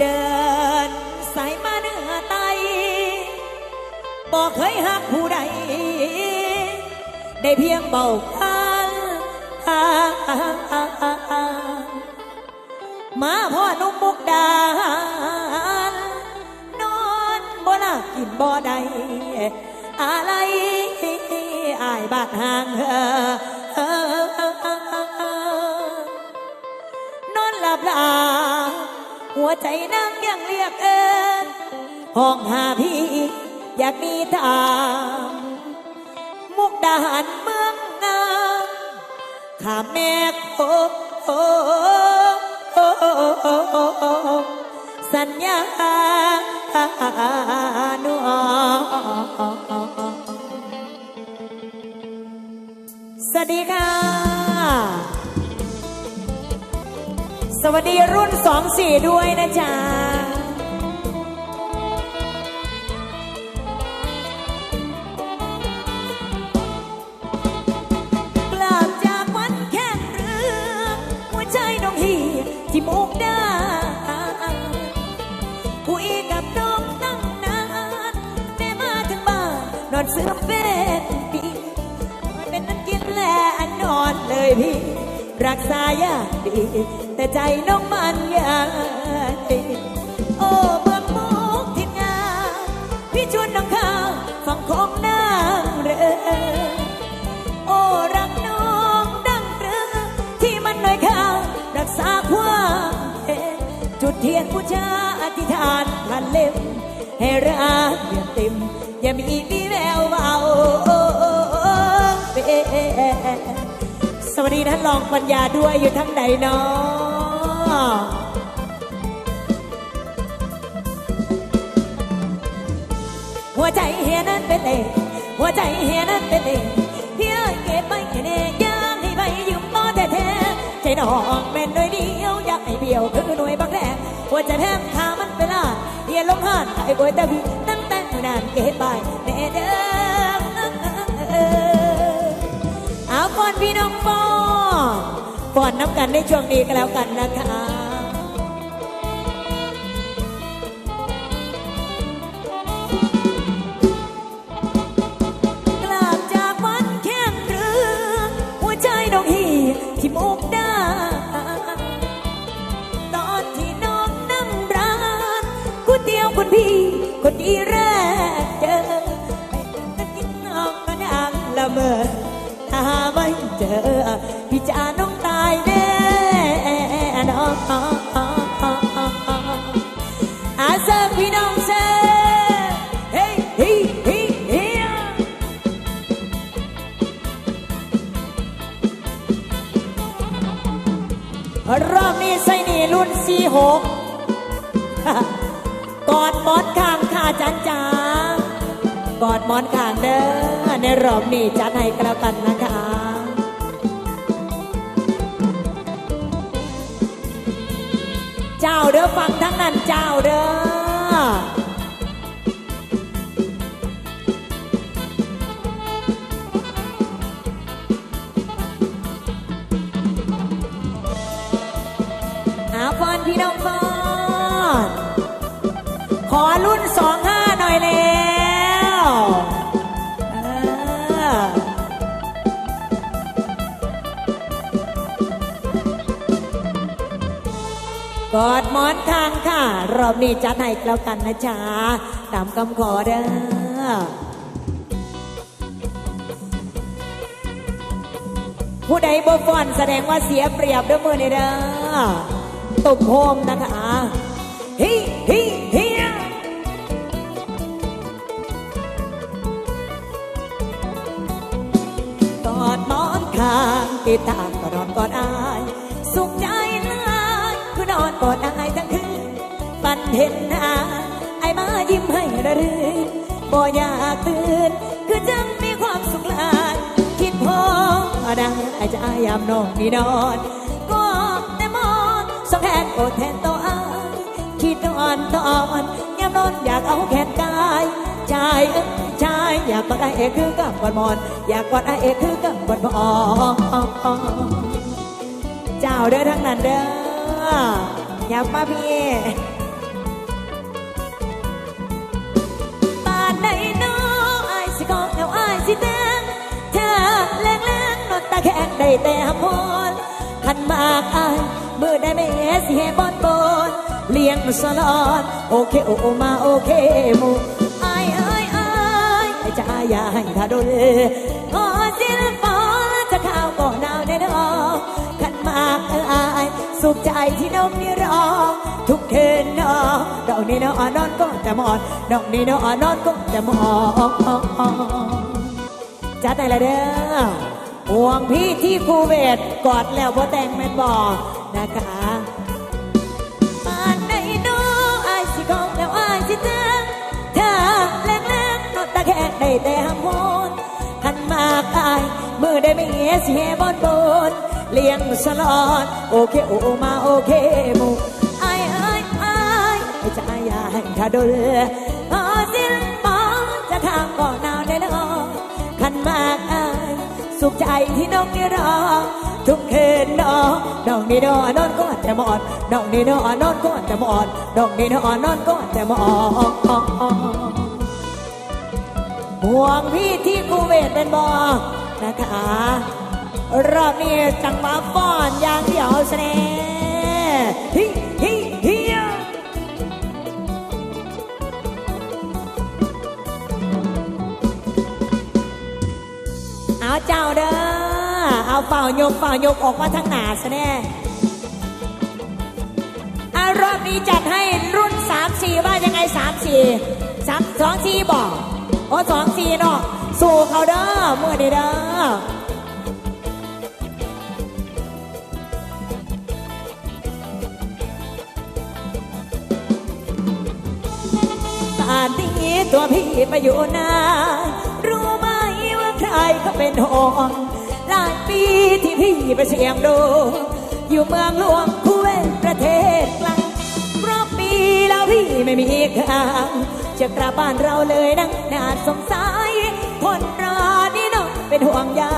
เดินสายมาเนื้อไตบอกเคยหักผู้ใด ได้เพียงเบาคันมาพ่อนุ่มมุกดานนอนบ่น่ากินบ่ใดอะไรอายบาดห่างนอนหลับหลา หัวใจนั่งยังเรียกเอินห้องหาพี่อยากมีทางมุกดาหารเมืองนางข้าแม่โคโสัญญาหนวสวัสดีค่ะ สวัสดีรุ่นสองสี่ด้วยนะจ๊ะ กลับจากวันแข่งเรือหัวใจน้องฮีที่มุกดาคุยกับน้องตั้งนานแม่มาถึงบ้านนอนเสื้อเป็นปีเป็นนั้นกินแลนอนเลยพี่ รักษายากดี แต่ใจน้องมันยังดีโอ้เมืองมุกทินงาพี่ชวนน้องข้าวฟังของน้ำเรือโอ้รักน้องดังเรือที่มันน้อยข้าวรักษาความเห็นจุดเทียนบูชาอธิษฐานพันเล่มให้รักเดือดเต็มอย่ามีมีแววเบา วัสดีท่านรองปัญญาด้วยอยู่ทั้งใดเนาะหัวใจเฮียนั้นเป็นเองหัวใจเฮียนั้นเป็นเองเฮียเก็บไปเองอยากให้ไปยืมต่อแท้ใจน้องเป็นหน่วยเดียวอยากให้เบี้ยวคือหน่วยบักแรกหัวใจแทงขามันเป็นลาเฮียลงหานไอ้บวยตะบีตั้งแต่นานเก็บไปแน่เด้อ พี่น้องฟอนฟอนน้ำกันในช่วงนี้ก็แล้วกันนะคะกลับจากวันแข่งเรือหัวใจน้องฮีที่มุกดาตอนที่น้องนั่งร้านก๋วยเตี๋ยวคนพี่คนดีแรกเจอไปกันกินน้องก็ดังละเมอ ถ้าไม่เจอพี่จะน้องตายแน่นอนอาเซอร์พี่น้องเซอร์เฮ้เฮ้เฮ้เฮ้ยรอบนี้ใส่นี่รุ่นสี่หกกอดหมอนข้างข้าจันจา กอดมอนข้างเด้อในรอบนี้จัดให้กันแล้วกันนะคะเจ้าเด้อฟังทั้งนั้นเจ้าเด้อ กอดหมอนข้างค่ะ รอบนี้จัดให้แล้วกันนะจ๊ะตามคำขอเด้อผู้ใดบ่ฟ้อนแสดงว่าเสียเปรียบด้อมือนี่เด้อตุ่มโฮมนะคะฮิฮิฮิกอดหมอนข้างติดตามก็นอนกอดอาย สุขใจ กอดอายทั้งคืนฝันเห็นหน้าไอ้มายิ้มให้ระรื่นบ่อยากตื่นคือจังมีความสุขลายคิดพอได้จะยามนองมีนอนก็แต่มอนสองแขนโอดแทนตัวอายคิดนอนตอนยามนอนอยากเอาแขนกายชายเอ้ยชายอยากกอดไอเอกคือกับกอดมอน อยากกอดไอเอกคือกับกอดมอนเจ้าเด้อทั้งนั้นเด้อ ยาป้าพี่ป่านใน้ไอ้สิกองเอวไอ้สิแดงเธอแรงแรงนอนตาแข็งได้แต่หมอนขันมากไอ้เมื่อได้ไม่สิเฮบอนบอนเลี้ยงสลอดโอเคโอโอมาโอเคมูไอ้ไอไอไอ้จอย่าให้ทาโดน สุขใจที่น้องนี่รอทุกคืนนอนดอกนี้นอนนอนก็จะหมอนดอกนี้นอนนอนก็จะหมอนจัดได้ละเด้อห่วงพี่ที่คูเวตกอดแล้วบ่แต่งแม่นบ่นะคะปานใดโนอายสิของแล้วอายสิเจอเธอแรงๆนอนตะแคงได้แต่หำมนขันมากอายมือได้ไม่เหี้ยเสียบอนบน เลี้ยงสลอนโอเคโอมาโอเคหมูไอ้ไอ้ไอ้ไอ้จะอายาให้ถ้าดูพอสิ้นปองจะข้ามก่อนหนาวแน่นอนขันมากอายสุขใจที่น้องนี่รอทุกคืนนอนน้องนี่นอนนอนก็จะหมอนน้องนี่นอนนอนก็จะหมอนน้องนี่นอนนอนก็จะหมอนห่วงพี่ที่กูเวทเป็นบอนะคะ รอบนี้จังหวะฟ้อนอย่างเดียวแสดงฮิฮิฮิเอาเจ้าเด้อเอาเป่ายกเป่ายกออกมาทางหนาแน่อารอบนี้จัดให้รุ่น3 4ว่ายังไง3 4 3 2 4บอกโอ้2 4เนาะสู่เขาเด้อเมื่อนี้เด้อ ป่านนี้ตัวพี่ไปอยู่ไหนรู้ไหมว่าใครเขาเป็นห่วงหลายปีที่พี่ไปเสียงดู อยู่เมืองหลวงคูเวตประเทศกลางเพราะปีแล้วพี่ไม่มีข้างจะกลับบ้านเราเลยนังนาสงสัยคนรอนี่น้องเป็นห่วงยท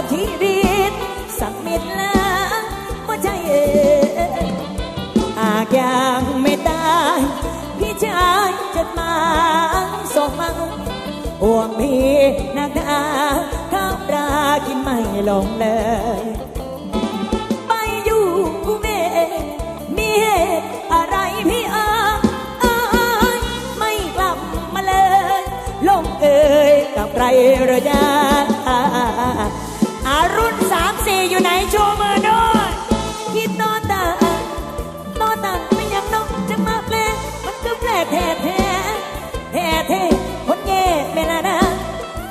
ถ้าไม่ชอบชีวิตสักนิดละว่าใจเอ๋หากยังไม่ตาย พี่ชายจดหมายส่งมาห่วงพี่นักหนาข้าวปลากินไม่ลงเลย ไปอยู่กูเมมีเหตุอะไรพี่เอ๋เอยไม่กลับมาเลย ลงเอ่ยกับใครหรอจ๊ะ อยู่ไหนโชว์มือด้วยคิดโนอนตาโนอนตาไม่ยังน้องจะมาแปลมันก็แปลแท้แท้แท้แท้คนเย่ไม่ละนะ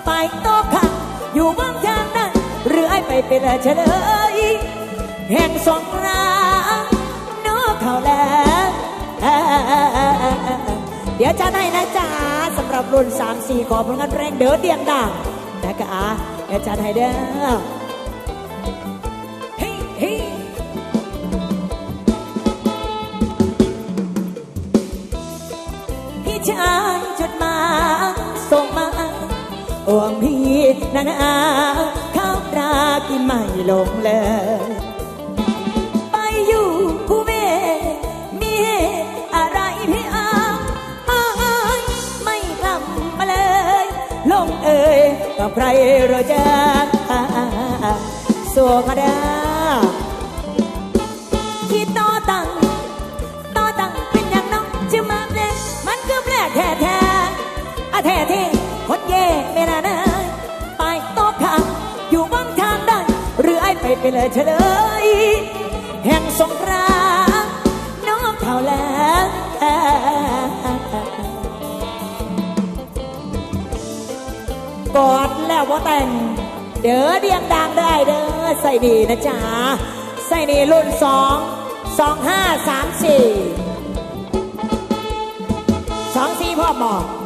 ไปโต๊ะขังอยู่เมืองทางนั้นหรือไอ้ไปเป็นเฉลยแห่งสงครามนอกเขาแล้วเดี๋ยวจะให้นะจ๊ะสำหรับรุ่น 3 4 ขอผลงานแรงเด้อเดียงดังนะคะเดี๋ยวจะให้เด้อ ชายจดมาส่งมาห่วงพี่นานาข้าวปลากินไม่ลงเลย ไปอยู่ภูเมมีอะไรพี่อาเอ้ยไม่กลับมาเลย ลงเอ่ยกับใครเราจะสัวกระดาคิดต่องต่อ อะแท้ที่คนเย่ไม่น่านะไปต๊ะข้างอยู่บ้างทางได้หรือไอ้ไปไปเลยเฉลย แห่งสงครามน้องเท่าแล้วกอดแล้วว่าแต่ง เด้อเดียงดังได้เด้อใส่ดีนะจ๊ะใส่ดีรุ่นสองสองห้าสามสี่สองสี่พ่อหมอ